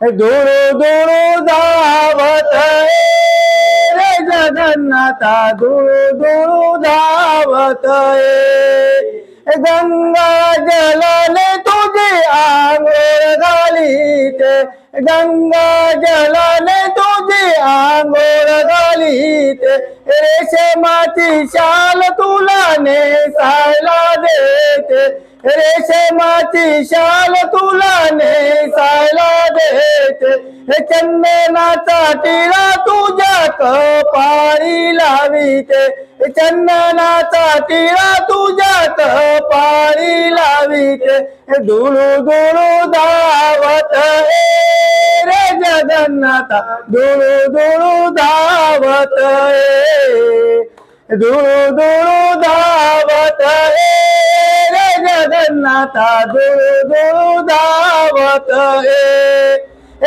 धुळू धुळू धावत रे जगन्नाथा धुळू धुळू धावत गंगा जलाने तुझे आंघोळ घाली ते गंगा जलाने तुझे आंघोळ घाली ते रेशमाची शाल तुला नेसायला देते. रेशमाची शाल तुला नेसायला देते. हे चंदनाचा टिळा तुझ्या कपाळी लाविते हे चंदनाचा टिळा तुझ्या कपाळी लाविते हे धुळू धुळू धावत रे जगन्नाथा. धुळू धुळू धावत ए धुळू धुळू धावत रे जगन्नाथा. धुळू धुळू धावत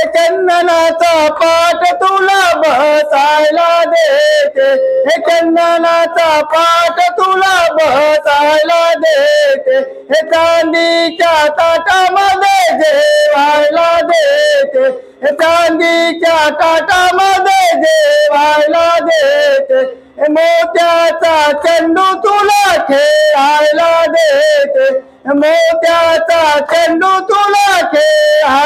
चंदनाचा पाठ तुला बसायला देते. हे चंदनाचा पाठ तुला बसायला देते. हे चांदीच्या ताटामध्ये जेवायला देते. हे चांदीच्या ताटामध्ये जेवायला देते. हे मोत्याचा चेंडू तुला खेळायला देते. मोत्याचा चेंडू तुला खेळायला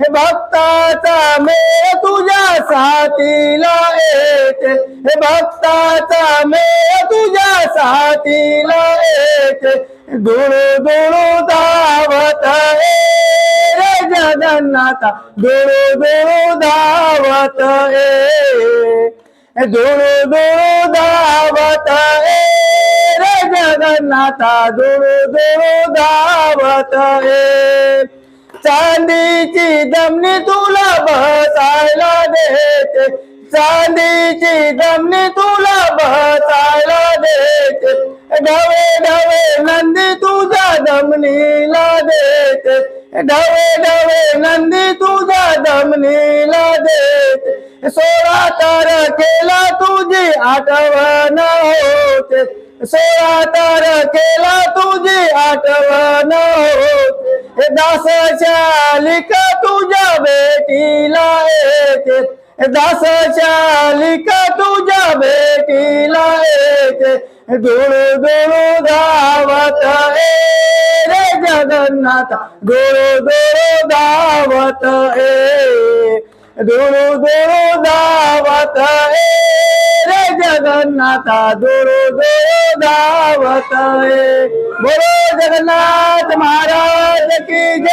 हे भक्ताचा मेळ तुझ्या साथीला येते. हे भक्ताचा मेळ तुझ्या साथीला येते. धुळू धुळू धावत ए रे जगन्नाथा. धुळू धुळू धावत ए धुळू धुळू धावत ए रे जगन्नाथा. धुळू धुळू धावत ए चांदीची दमनी तुला बसायला देते. चांदीची दमनी तुला बसायला देते. ढवे ढवे नंदी तुझा दमनीला देते. ढवे ढवे नंदी तुझा दमनीला देते. सोळा तारखेला तुझी आठवण होते. सोळा तारखेला तुझी आठवण होते. दास शालिका तुझ्या बेटीला येते दास शालिका तुझ्या बेटीला येते धुळू धुळू धावत ए रे जगन्नाथ। धुळू धुळू धावत ए। धुळू धुळू धावत ए रे जगन्नाथा। धुळू धावत ए बोलो जगन्नाथ महाराज की जय.